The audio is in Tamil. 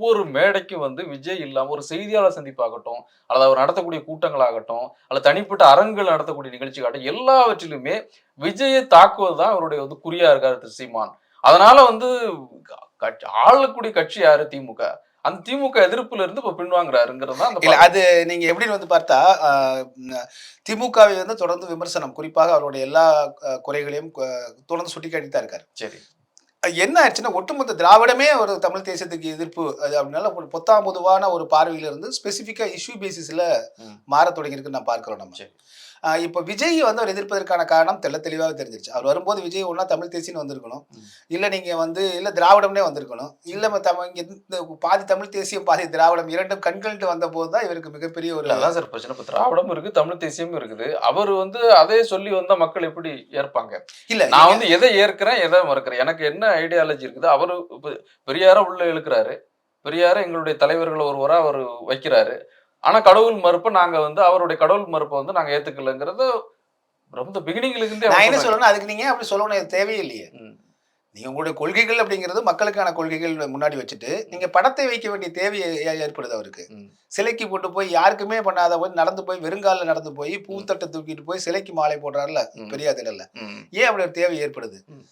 ஒவ்வொரு மேடைக்கும் வந்து விஜய் இல்லாம ஒரு செய்தியாளர் சந்திப்பாகட்டும் அல்லது அவர் நடத்தக்கூடிய கூட்டங்களாகட்டும் அல்லது தனிப்பட்ட அரங்குகள் நடத்தக்கூடிய நிகழ்ச்சியாகட்டும் எல்லாவற்றிலுமே விஜயை தாக்குவது தான் அவருடைய வந்து குறியா இருக்காரு திரு சீமான். அதனால வந்து கட்சி- ஆளக்கூடிய கட்சி யாரு? திமுக. அந்த திமுக எதிர்ப்புல இருந்து இப்ப பின்வாங்குறாருங்கிறது அது நீங்க எப்படின்னு வந்து பார்த்தா திமுகவை வந்து தொடர்ந்து விமர்சனம் குறிப்பாக அவருடைய எல்லா குறைகளையும் தொடர்ந்து சுட்டிக்காட்டி தான் இருக்காரு. சரி. என்ன ஆச்சுன்னா ஒட்டுமொத்த திராவிடமே ஒரு தமிழ் தேசத்துக்கு எதிர்ப்பு. அது அப்படின்னால ஒரு பொத்தாம் பொதுவான ஒரு பார்வையில இருந்து ஸ்பெசிஃபிக்கா இஷ்யூ பேசிஸ்ல. மாற தொடங்கியிருக்கு நான் பார்க்கிறோம் நம்ம. இப்போ விஜய் வந்து அவர் எதிர்ப்பதற்கான காரணம் தெள்ள தெளிவாக தெரிஞ்சிருச்சு. அவர் வரும்போது விஜய் ஒன்றா தமிழ் தேசியன்னு வந்திருக்கணும். இல்ல நீங்க வந்து இல்ல திராவிடம்னே வந்திருக்கணும். இல்ல ம- தமிழ் இங்க இந்த பாதி தமிழ் தேசியம் பாதி திராவிடம் இரண்டும் கண்கள்ட்டு வந்த போது தான் இவருக்கு மிகப்பெரிய ஒரு அதான் சார் பிரச்சனை. இப்ப திராவிடம் இருக்கு தமிழ் தேசியமும் இருக்குது. அவர் வந்து அதே சொல்லி வந்தா மக்கள் எப்படி ஏற்பாங்க? இல்ல நான் வந்து எதை ஏற்கிறேன் எதை மறுக்கிறேன்? எனக்கு என்ன ஐடியாலஜி இருக்குது அவரு பெரியார உள்ள இழுக்கிறாரு பெரியார எங்களுடைய தலைவர்கள் ஒருவரா அவர் வைக்கிறாரு ஆனா கடவுள் மறுப்பை நாங்க வந்து அவருடைய கடவுள் மறுப்பை வந்து நாங்க ஏத்துக்கலங்கிறத ரொம்ப பிகினிங்ல இருந்தே நான் அவர் என்ன. சொல்லணும் அதுக்கு நீங்க அப்படி சொல்லணும் தேவையில்லையே ம். நீங்க உங்களுடைய கொள்கைகள் அப்படிங்கிறது மக்களுக்கான கொள்கைகள் முன்னாடி வச்சுட்டு நீங்க படத்தை வைக்க வேண்டிய தேவை ஏற்படுது அவருக்கு. சிலைக்கு போட்டு போய் யாருக்குமே பண்ணாத போய் நடந்து போய் வெறுங்காலில் நடந்து போய் பூத்தட்டை தூக்கிட்டு போய் சிலைக்கு மாலை போடுறாருல. பெரியார் திடல்ல. ஏன் அப்படி ஒரு தேவை ஏற்படுது.